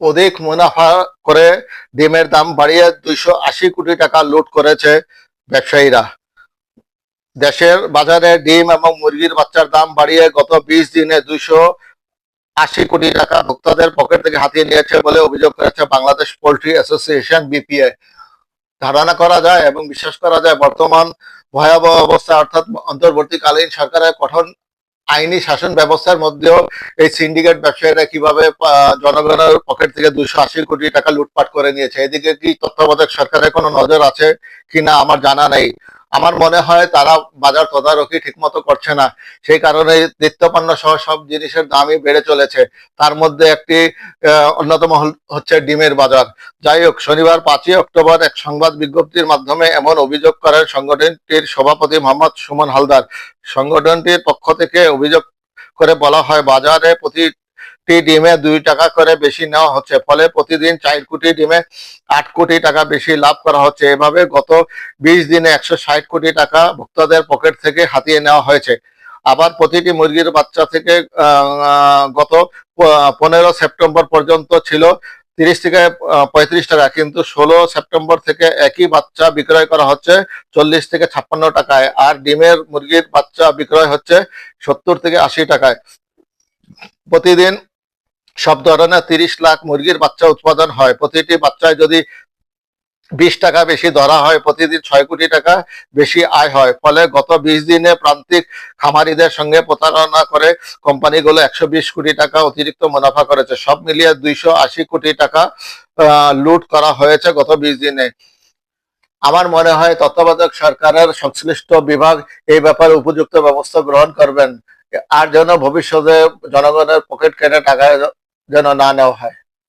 অধিক মুনাফা করে ডিমের দাম বাড়িয়ে দুইশো আশি কোটি টাকা লুট করেছে ব্যবসায়ীরা। দেশের বাজারে ডিম এবং মুরগির বাচ্চার দাম বাড়িয়ে গত বিশ দিনে দুইশো আশি কোটি টাকা ভোক্তাদের পকেট থেকে হাতিয়ে নিয়েছে বলে অভিযোগ করেছে বাংলাদেশ পোল্ট্রি অ্যাসোসিয়েশন বিপিএ। ধারণা করা যায় এবং বিশ্বাস করা যায় বর্তমান ভয়াবহ অবস্থা অর্থাৎ অন্তর্বর্তীকালীন সরকারের কঠোর আইনি শাসন ব্যবস্থার মধ্যেও এই সিন্ডিকেট ব্যবসায়ীরা কীভাবে জনগণের পকেট থেকে দুশো আশি কোটি টাকা লুটপাট করে নিয়েছে? এদিকে কি তত্ত্বাবধায়ক সরকারের কোনো নজর আছে কিনা? আমার জানা নেই। আমার মনে হয় তারা বাজার তদারকি ঠিকমতো করছে না। সেই কারণে নিত্যপণ্য সহ সব জিনিসের দামই বেড়ে চলেছে। তার মধ্যে একটি অন্যতম হচ্ছে ডিমের বাজার। যাই হোক, শনিবার পাঁচই অক্টোবর এক সংবাদ বিজ্ঞপ্তির মাধ্যমে এমন অভিযোগ করেন সংগঠনটির সভাপতি মোহাম্মদ সুমন হালদার। সংগঠনটির পক্ষ থেকে অভিযোগ করে বলা হয়, বাজারে প্রতিটি ডিমে দুই টাকা করে বেশি নেওয়া হচ্ছে। ফলে প্রতিদিন চার কোটি ডিমে আট কোটি টাকা বেশি লাভ করা হচ্ছে। এভাবে গত বিশ দিনে একশো ষাট কোটি টাকা ভোক্তাদের পকেট থেকে হাতিয়ে নেওয়া হয়েছে। আবার প্রতিটি মুরগির বাচ্চা থেকে গত পনেরো সেপ্টেম্বর পর্যন্ত ছিল তিরিশ থেকে পঁয়ত্রিশ টাকা। কিন্তু ষোলো সেপ্টেম্বর থেকে একই বাচ্চা বিক্রয় করা হচ্ছে চল্লিশ থেকে ছাপ্পান্ন টাকায়। আর ডিমের মুরগির বাচ্চা বিক্রয় হচ্ছে সত্তর থেকে আশি টাকায়। প্রতিদিন সব ধরনের তিরিশ লাখ মুরগির বাচ্চা উৎপাদন হয়। প্রতিটি বাচ্চায় যদি বিশ টাকা বেশি ধরা হয়, প্রতিদিন ছয় কোটি টাকা বেশি আয় হয়। ফলে গত বিশ দিনে প্রান্তিক খামারিদের সঙ্গে প্রতারণা করে কোম্পানিগুলো একশো বিশ কোটি টাকা অতিরিক্ত মুনাফা করেছে। সব মিলিয়ে দুইশো আশি কোটি টাকা লুট করা হয়েছে গত বিশ দিনে। আমার মনে হয় তত্ত্বাবধায়ক সরকারের সংশ্লিষ্ট বিভাগ এই ব্যাপারে উপযুক্ত ব্যবস্থা গ্রহণ করবেন। আর যেন ভবিষ্যতে জনগণের পকেট কেটে টাকা যেন না নেওয়া হয়